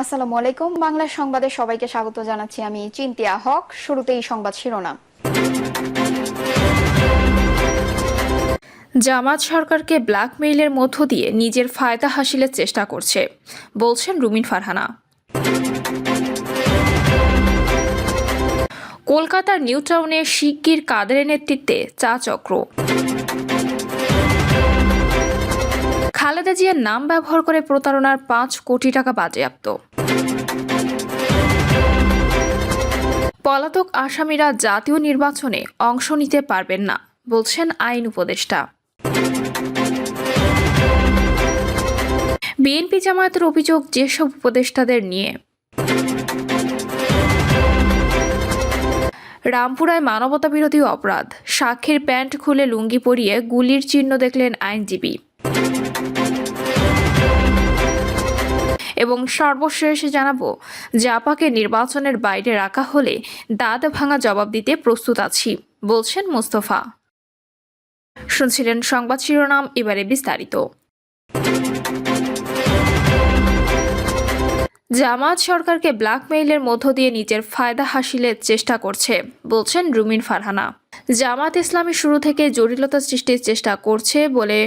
আসসালামু আলাইকুম। বাংলা সংবাদে সবাইকে স্বাগত জানাচ্ছি আমি চিন্তিয়া হক। শুরুতেই সংবাদ শিরোনাম। জামাত সরকারকে ব্ল্যাকমেইলের মধ্য দিয়ে নিজের ফায়দা হাসিলের চেষ্টা করছে, বলছেন রুমিন ফারহানা। কলকাতার নিউ টাউনে শিগগির কাদের নেতৃত্বে চা চক্র। খালেদা জিয়ার নাম ব্যবহার করে প্রতারণার পাঁচ কোটি টাকা বাজেয়াপ্ত। পলাতক আসামিরা জাতীয় নির্বাচনে অংশ নিতে পারবেন না, বলছেন আইন উপদেষ্টা। বিএনপি জামায়াতের অভিযোগ যেসব উপদেষ্টাদের নিয়ে। রামপুরায় মানবতা বিরোধী অপরাধ সাক্ষীর প্যান্ট খুলে লুঙ্গি পরিয়ে গুলির চিহ্ন দেখলেন আইনজীবী। এবং সর্বশেষ জানাব, জাপাকে নির্বাচনের বাইরে রাখা হলে দাঁত ভাঙা জবাব দিতে প্রস্তুত আছি, বলছেন মোস্তফা। শুনছিলেন সংবাদ শিরোনাম, এবারে বিস্তারিত। জামাত সরকারকে ব্ল্যাকমেইলের মধ্য দিয়ে নিজের ফায়দা হাসিলের চেষ্টা করছে, বলছেন রুমিন ফারহানা। জামাত ইসলামী শুরু থেকে জটিলতা সৃষ্টির চেষ্টা করছে বলে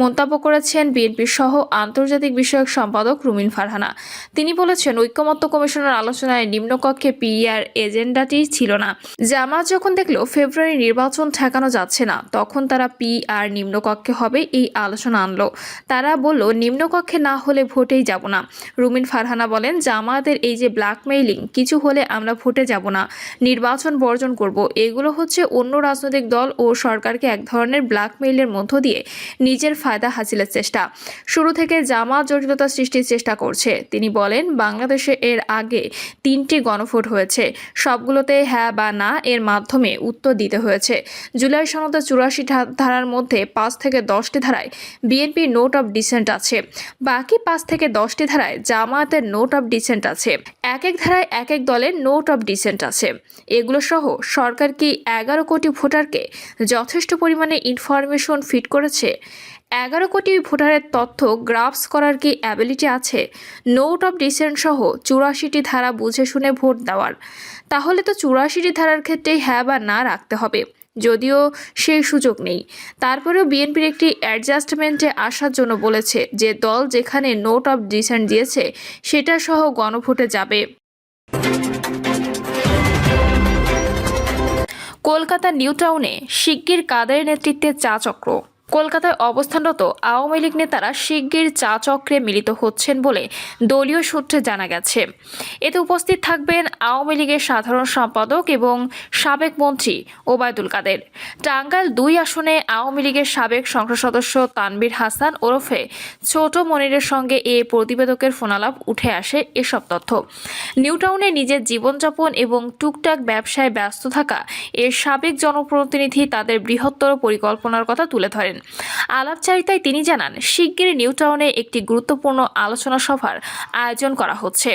মন্তব্য করেছেন বিএনপি সহ আন্তর্জাতিক বিষয়ক সম্পাদক রুমিন ফারহানা। তিনি বলেছেন, ঐক্যমত্য কমিশনের আলোচনায় নিম্নকক্ষে পিআর এজেন্ডাটি ছিল না। জামাত যখন দেখল ফেব্রুয়ারি নির্বাচন ঠেকানো যাচ্ছে না, তখন তারা পিআর নিম্নকক্ষে হবে এই আলোচনা আনলো। তারা বলল, নিম্নকক্ষে না হলে ভোটেই যাব না। রুমিন ফারহানা বলেন জামায়াতের এই যে ব্ল্যাকমেইলিং, কিছু হলে আমরা ভোটে যাব না। নির্বাচন বর্জন করব। এগুলো হচ্ছে অন্য রাজনৈতিক দল ও সরকারকে এক ধরনের ব্ল্যাকমেইলের মধ্য দিয়ে নিজের ফায়দা হাসিলের চেষ্টা। শুরু থেকে জামাত জটিলতা সৃষ্টির চেষ্টা করছে। তিনি বলেন, বাংলাদেশে এর আগে তিনটি গণভোট হয়েছে। সবগুলোতে হ্যাঁ বা না এর মাধ্যমে উত্তর দিতে হয়েছে। জুলাই সনদের চুরাশি ধারার মধ্যে পাঁচ থেকে দশটি ধারায় বিএনপি নোট অফ ডিসেন্ট আছে। বাকি পাঁচ থেকে দশটি ধারায় জামায়াতের নোট অফ ডিসেন্ট আছে। এক এক ধারায় এক এক দলের নোট অফ ডিসেন্ট আছে। এগুলো সহ সরকার কি এগারো কোটি ভোটারকে যথেষ্ট পরিমাণে ইনফরমেশন ফিট করেছে। এগারো কোটি ভোটারের তথ্য গ্রাফস করার কি অ্যাবিলিটি আছে? নোট অফ ডিসেন্ট সহ চুরাশিটি ধারা বুঝে শুনে ভোট দেওয়ার। তাহলে তো চুরাশিটি ধারার ক্ষেত্রেই হ্যাঁ বা না রাখতে হবে, যদিও সেই সুযোগ নেই। তারপরেও বিএনপির একটি অ্যাডজাস্টমেন্টে আসার জন্য বলেছে যে দল যেখানে নোট অফ ডিসেন্ট দিয়েছে, সেটা সহ গণভোটে যাবে। কলকাতার নিউ টাউনে শিগগির কাদের নেতৃত্বে চা চক্র? কলকাতায় অবস্থানরত আওয়ামী লীগ নেতারা শিগগির চা চক্রে মিলিত হচ্ছেন বলে দলীয় সূত্রে জানা গেছে। এতে উপস্থিত থাকবেন আওয়ামী লীগের সাধারণ সম্পাদক এবং সাবেক মন্ত্রী ওবায়দুল কাদের। টাঙ্গাইল দুই আসনে আওয়ামী লীগের সাবেক সংসদ সদস্য তানবীর হাসান ওরফে ছোট মনিরের সঙ্গে এ প্রতিবেদকের ফোনালাপ উঠে আসে এসব তথ্য। নিউটাউনে নিজের জীবনযাপন এবং টুকটাক ব্যবসায় ব্যস্ত থাকা এর সাবেক জনপ্রতিনিধি তাদের বৃহত্তর পরিকল্পনার কথা তুলে ধরেন। আলাপচারিতায় তিনি জানান, শিগগিরই নিউটাউনে একটি গুরুত্বপূর্ণ আলোচনা সভার আয়োজন করা হচ্ছে।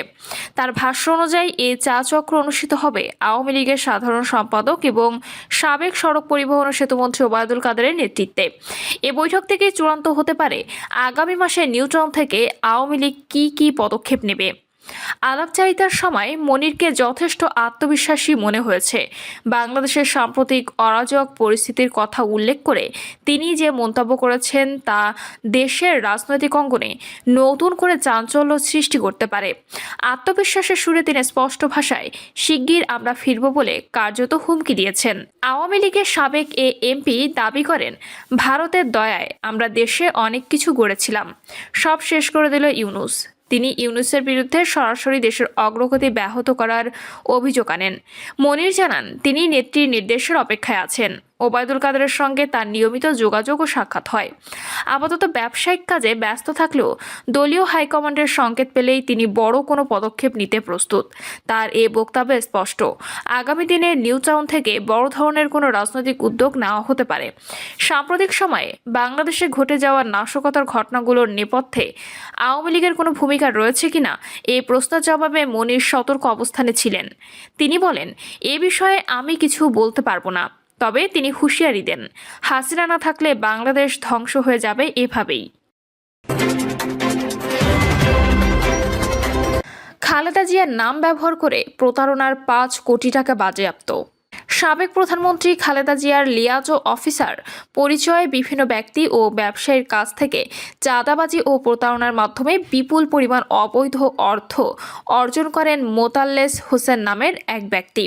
তার ভাষ্য অনুযায়ী এই চা চক্র অনুষ্ঠিত হবে আওয়ামী লীগের সাধারণ সম্পাদক এবং সাবেক সড়ক পরিবহন সেতুমন্ত্রী ওবায়দুল কাদেরের নেতৃত্বে। এ বৈঠক থেকে চূড়ান্ত হতে পারে আগামী মাসে নিউটাউন থেকে আওয়ামী লীগ কী কী পদক্ষেপ নেবে। আলাপচারিতার সময় মনিরকে যথেষ্ট আত্মবিশ্বাসী মনে হয়েছে। বাংলাদেশের সাম্প্রতিক অরাজক পরিস্থিতির কথা উল্লেখ করে তিনি যে মন্তব্য করেছেন তা দেশের রাজনৈতিক অঙ্গনে নতুন করে চাঞ্চল্য সৃষ্টি করতে পারে। আত্মবিশ্বাসের সুরে তিনি স্পষ্ট ভাষায়, শিগগির আমরা ফিরব বলে কার্যত হুমকি দিয়েছেন। আওয়ামী লীগের সাবেক এ এমপি দাবি করেন, ভারতের দয়ায় আমরা দেশে অনেক কিছু গড়েছিলাম। সব শেষ করে দিল ইউনুস। তিনি ইউনুসের বিরুদ্ধে সরাসরি দেশের অগ্রগতি ব্যাহত করার অভিযোগ আনেন। মনির জানান, তিনি নেত্রীর নির্দেশের অপেক্ষায় আছেন। ওবায়দুল কাদেরের সঙ্গে তার নিয়মিত যোগাযোগ ও সাক্ষাৎ হয়। আপাতত ব্যবসায়িক কাজে ব্যস্ত থাকলেও দলীয় হাইকমান্ডের সংকেত পেলেই তিনি বড় কোনো পদক্ষেপ নিতে প্রস্তুত। তার এ বক্তব্যে স্পষ্ট। আগামী দিনে নিউ টাউন থেকে বড় ধরনের কোনো রাজনৈতিক উদ্যোগ নেওয়া হতে পারে। সাম্প্রতিক সময়ে বাংলাদেশে ঘটে যাওয়া নাশকতার ঘটনাগুলোর নেপথ্যে আওয়ামী লীগের কোনো ভূমিকা রয়েছে কিনা এই প্রশ্নের জবাবে মনির সতর্ক অবস্থানে ছিলেন। তিনি বলেন, এ বিষয়ে আমি কিছু বলতে পারব না। তবে তিনি হুঁশিয়ারি দেন। হাসিনা না থাকলে বাংলাদেশ ধ্বংস হয়ে যাবে এভাবেই। খালেদা জিয়ার নাম ব্যবহার করে প্রতারণার পাঁচ কোটি টাকা বাজেয়াপ্ত। সাবেক প্রধানমন্ত্রী খালেদা জিয়ার লিয়াজো অফিসার পরিচয়ে বিভিন্ন ব্যক্তি ও ব্যবসায়ীর কাছ থেকে চাঁদাবাজি ও প্রতারণার মাধ্যমে বিপুল পরিমাণ অবৈধ অর্থ অর্জন করেন মোতাল্লেস হোসেন নামের এক ব্যক্তি।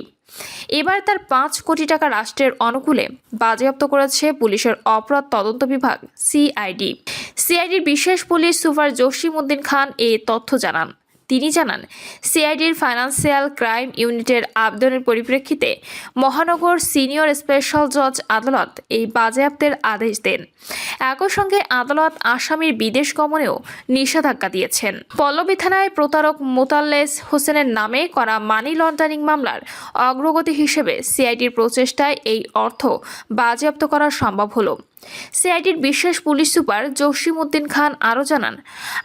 এবার তার পাঁচ কোটি টাকা রাষ্ট্রের অনুকূলে বাজেয়াপ্ত করেছে পুলিশের অপরাধ তদন্ত বিভাগ, সিআইডি। সিআইডির বিশেষ পুলিশ সুপার জসিম উদ্দিন খান এ তথ্য জানান। তিনি জানান, সিআইডির ফাইন্যান্সিয়াল ক্রাইম ইউনিটের আবেদনের পরিপ্রেক্ষিতে মহানগর সিনিয়র স্পেশাল জজ আদালত এই বাজেয়াপ্তের আদেশ দেন। একই সঙ্গে আদালত আসামির বিদেশ গমনেও নিষেধাজ্ঞা দিয়েছেন। পল্লবী থানায় প্রতারক মোতাল্লেস হোসেনের নামে করা মানি লন্ডারিং মামলার অগ্রগতি হিসেবে সিআইডির প্রচেষ্টায় এই অর্থ বাজেয়াপ্ত করা সম্ভব হলো। সিআইডির বিশেষ পুলিশ সুপার জসিম উদ্দিন খান আরও জানান,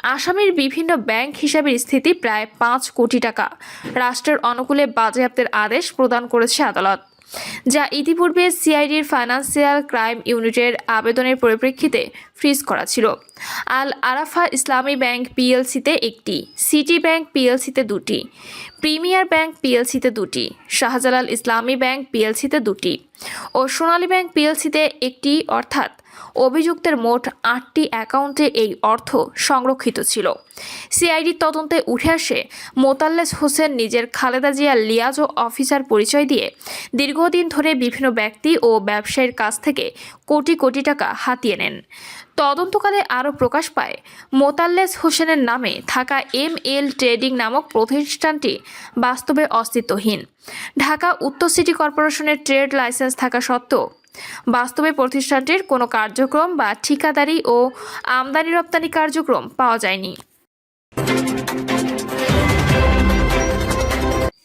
আসামের বিভিন্ন ব্যাংক হিসাবের স্থিতি প্রায় পাঁচ কোটি টাকা। রাষ্ট্রের অনুকূলে বাজেয়াপ্তের আদেশ প্রদান করেছে আদালত। যা ইতিপূর্বে সিআইডির ফাইন্যান্সিয়াল ক্রাইম ইউনিটের আবেদনের পরিপ্রেক্ষিতে ফ্রিজ করা ছিল। আল আরাফা ইসলামী ব্যাংক পিএলসিতে একটি, সিটি ব্যাংক পিএলসিতে দুটি, প্রিমিয়ার ব্যাংক পিএলসিতে দুটি, শাহজালাল ইসলামী ব্যাংক পিএলসিতে দুটি ও সোনালী ব্যাংক পিএলসিতে একটি, অর্থাৎ অভিযুক্তের মোট আটটি অ্যাকাউন্টে এই অর্থ সংরক্ষিত ছিল। সিআইডির তদন্তে উঠে আসে মোতাল্লেস হোসেন নিজের খালেদা জিয়া লিয়াজ অফিসার পরিচয় দিয়ে দীর্ঘদিন ধরে বিভিন্ন ব্যক্তি ও ব্যবসায়ীর কাছ থেকে কোটি কোটি টাকা হাতিয়ে নেন। তদন্তকালে আরও প্রকাশ পায় মোতাল্লেস হোসেনের নামে থাকা এম এল ট্রেডিং নামক প্রতিষ্ঠানটি বাস্তবে অস্তিত্বহীন। ঢাকা উত্তর সিটি কর্পোরেশনের ট্রেড লাইসেন্স থাকা সত্ত্বেও বাস্তবে প্রতিষ্ঠানটির কোনো কার্যক্রম বা ঠিকাদারি ও আমদানি রপ্তানি কার্যক্রম পাওয়া যায়নি।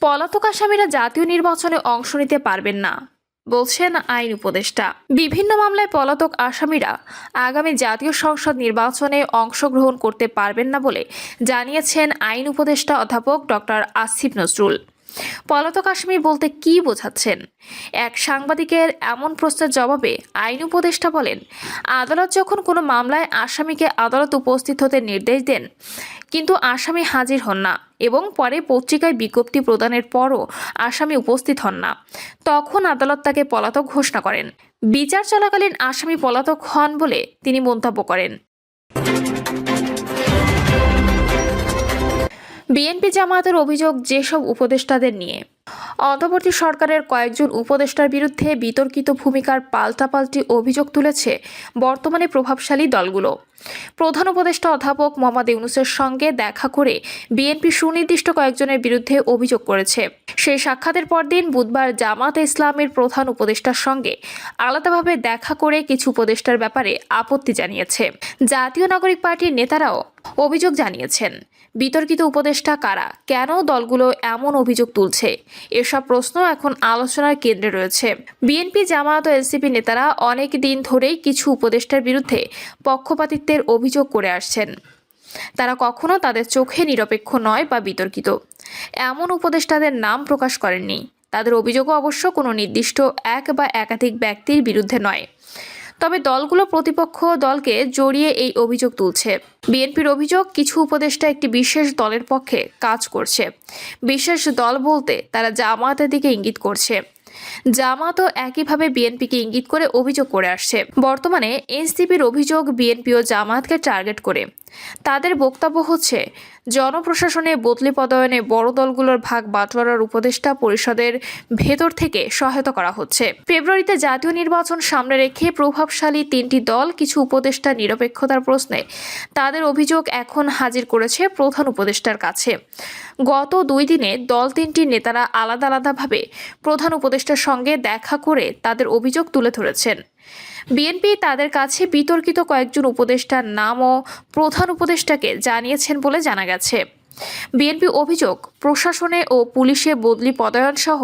পলাতক আসামিরা জাতীয় নির্বাচনে অংশ নিতে পারবেন না, বলছেন আইন উপদেষ্টা। বিভিন্ন মামলায় পলাতক আসামিরা আগামী জাতীয় সংসদ নির্বাচনে অংশগ্রহণ করতে পারবেন না বলে জানিয়েছেন আইন উপদেষ্টা অধ্যাপক ডক্টর আসিফ নজরুল। পলাতক আসামি বলতে কি বোঝাচ্ছেন? এক সাংবাদিকের এমন প্রশ্নের জবাবে আইন উপদেষ্টা বলেন, আদালত যখন কোনো মামলায় আসামিকে আদালত উপস্থিত হতে নির্দেশ দেন, কিন্তু আসামি হাজির হন না এবং পরে পত্রিকায় বিজ্ঞপ্তি প্রদানের পরও আসামি উপস্থিত হন না। তখন আদালত তাকে পলাতক ঘোষণা করেন। বিচার চলাকালীন আসামি পলাতক হন বলে তিনি মন্তব্য করেন। বিএনপি জামায়াতের অভিযোগ যেসব উপদেষ্টাদের নিয়ে। অন্তর্বর্তী সরকারের কয়েকজন উপদেষ্টার বিরুদ্ধে বিতর্কিত ভূমিকার পাল্টাপাল্টি অভিযোগ তুলেছে বর্তমানে প্রভাবশালী দলগুলো। প্রধান উপদেষ্টা অধ্যাপক মোহাম্মদ ইউনুসের সঙ্গে দেখা করে বিএনপি সুনির্দিষ্ট কয়েকজনের বিরুদ্ধে অভিযোগ করেছে। সেই সাক্ষাতের পরদিন বুধবার জামাতে ইসলামের প্রধান উপদেষ্টার সঙ্গে আলাদাভাবে দেখা করে কিছু উপদেষ্টার ব্যাপারে আপত্তি জানিয়েছে। জাতীয় নাগরিক পার্টির নেতারাও অভিযোগ জানিয়েছেন। বিতর্কিত উপদেষ্টা কারা? কেন দলগুলো এমন অভিযোগ তুলছে? এসব প্রশ্ন এখন আলোচনার কেন্দ্রে রয়েছে। বিএনপি, জামায়াত ও এনসিপি নেতারা অনেক দিন ধরেই কিছু উপদেষ্টার বিরুদ্ধে পক্ষপাতিত্বের অভিযোগ করে আসছেন। তারা কখনো তাদের চোখে নিরপেক্ষ নয় বা বিতর্কিত। এমন উপদেষ্টাদের নাম প্রকাশ করেননি। তাদের অভিযোগও অবশ্য কোনো নির্দিষ্ট এক বা একাধিক ব্যক্তির বিরুদ্ধে নয়। তবে দলগুলো প্রতিপক্ষ দলকে জড়িয়ে এই অভিযোগ তুলছে। বিএনপির অভিযোগ, কিছু উপদেষ্টা একটি বিশেষ দলের পক্ষে কাজ করছে। বিশেষ দল বলতে তারা জামায়াতের দিকে ইঙ্গিত করছে। জামাতও একইভাবে বিএনপিকে ইঙ্গিত করে অভিযোগ করে আসছে। বর্তমানে এনসিপির অভিযোগ বিএনপি ও জামাতকে টার্গেট করে। তাদের বক্তব্য হচ্ছে জনপ্রশাসনে বদলি পদায়নে বড় দলগুলোর ভাগ বাটোয়ারার উপদেষ্টা পরিষদের ভেতর থেকে সহায়তা করা হচ্ছে। ফেব্রুয়ারিতে জাতীয় নির্বাচন সামনে রেখে প্রভাবশালী তিনটি দল, কিছু উপদেষ্টা নিরপেক্ষতার প্রশ্নে তাদের অভিযোগ এখন হাজির করেছে প্রধান উপদেষ্টার কাছে। গত দুই দিনে দল তিনটির নেতারা আলাদা আলাদাভাবে প্রধান উপদেষ্টার সঙ্গে দেখা করে তাদের অভিযোগ তুলে ধরেছেন। বিএনপি তাদের কাছে বিতর্কিত কয়েকজন উপদেষ্টার নাম ও প্রধান উপদেষ্টাকে জানিয়েছেন বলে জানা গেছে। বিএনপি অভিযোগ, প্রশাসনে ও পুলিশে বদলি পদায়ন সহ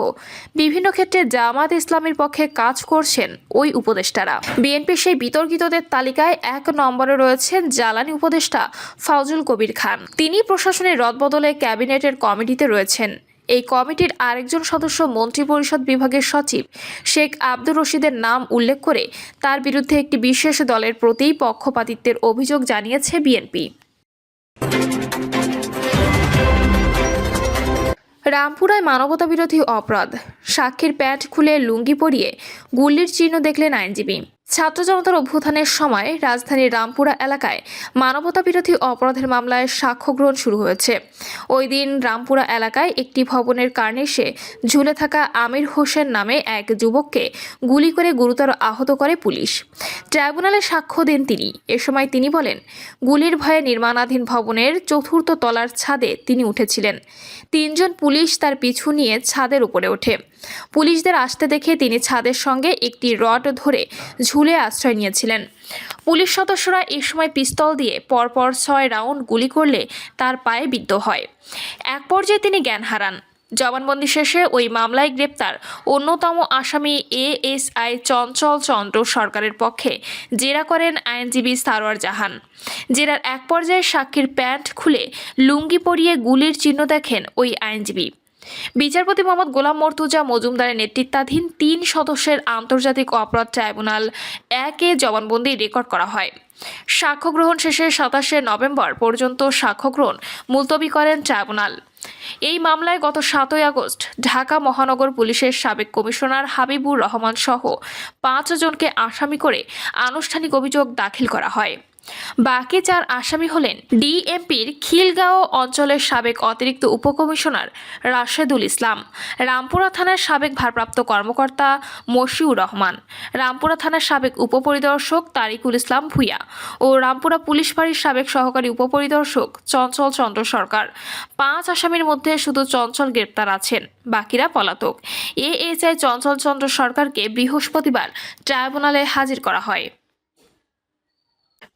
বিভিন্ন ক্ষেত্রে জামাত ইসলামের পক্ষে কাজ করছেন ওই উপদেষ্টারা। বিএনপির সেই বিতর্কিতদের তালিকায় এক নম্বরে রয়েছেন জ্বালানি উপদেষ্টা ফাউজুল কবির খান। তিনি প্রশাসনের রদবদলে ক্যাবিনেটের কমিটিতে রয়েছেন। এই কমিটির আরেকজন সদস্য মন্ত্রিপরিষদ বিভাগের সচিব শেখ আব্দুর রশিদের নাম উল্লেখ করে তার বিরুদ্ধে একটি বিশেষ দলের প্রতি পক্ষপাতিত্বের অভিযোগ জানিয়েছে বিএনপি। রামপুরায় মানবতা বিরোধী অপরাধ। সাক্ষীর প্যান্ট খুলে লুঙ্গি পরিয়ে গুল্লির চিহ্ন দেখলেন আইনজীবী। ছাত্র জনতার অভ্যুত্থানের সময় রাজধানীর রামপুরা এলাকায় মানবতা বিরোধী অপরাধের মামলায় সাক্ষ্য গ্রহণ শুরু হয়েছে। ওই দিন রামপুরা এলাকায় একটি ভবনের কার্নিশে ঝুলে থাকা আমির হোসেন নামে এক যুবককে গুলি করে গুরুতর আহত করে পুলিশ। ট্রাইব্যুনালে সাক্ষ্য দেন তিনি। এ সময় তিনি বলেন, গুলির ভয়ে নির্মাণাধীন ভবনের চতুর্থ তলার ছাদে তিনি উঠেছিলেন। তিনজন পুলিশ তার পিছু নিয়ে ছাদের উপরে ওঠে। পুলিশদের আসতে দেখে তিনি ছাদের সঙ্গে একটি রড ধরে ঝুলে আশ্রয় নিয়েছিলেন। পুলিশ সদস্যরা এই সময় পিস্তল দিয়ে পরপর ছয় রাউন্ড গুলি করলে তার পায়ে বিদ্ধ হয়। এক পর্যায়ে তিনি জ্ঞান হারান। জবানবন্দি শেষে ওই মামলায় গ্রেপ্তার অন্যতম আসামি এএসআই চঞ্চল চন্দ্র সরকারের পক্ষে জেরা করেন আইনজীবী সারোয়ার জাহান। জেরার এক পর্যায়ে সাক্ষীর প্যান্ট খুলে লুঙ্গি পরিয়ে গুলির চিহ্ন দেখেন ওই আইনজীবী। বিচারপতি মোহাম্মদ গোলাম মর্তুজা মজুমদারের নেতৃত্বাধীন তিন সদস্যের আন্তর্জাতিক অপরাধ ট্রাইব্যুনাল একে জবানবন্দি রেকর্ড করা হয়। সাক্ষ্য গ্রহণ শেষে সাতাশে নভেম্বর পর্যন্ত সাক্ষ্য গ্রহণ মুলতবি করেন ট্রাইব্যুনাল। এই মামলায় গত সাতই আগস্ট ঢাকা মহানগর পুলিশের সাবেক কমিশনার হাবিবুর রহমান সহ পাঁচ জনকে আসামি করে আনুষ্ঠানিক অভিযোগ দাখিল করা হয়। বাকি চার আসামি হলেন ডিএমপির খিলগাঁও অঞ্চলের সাবেক অতিরিক্ত উপকমিশনার রাশেদুল ইসলাম, রামপুরা থানার সাবেক ভারপ্রাপ্ত কর্মকর্তা মশিউর রহমান, রামপুরা থানার সাবেক উপপরিদর্শক তারিকুল ইসলাম ভুইয়া ও রামপুরা পুলিশ ফাঁড়ির সাবেক সহকারী উপপরিদর্শক চঞ্চল চন্দ্র সরকার। পাঁচ আসামির মধ্যে শুধু চঞ্চল গ্রেপ্তার আছেন, বাকিরা পলাতক। এএসআই চঞ্চল চন্দ্র সরকারকে বৃহস্পতিবার ট্রাইব্যুনালে হাজির করা হয়।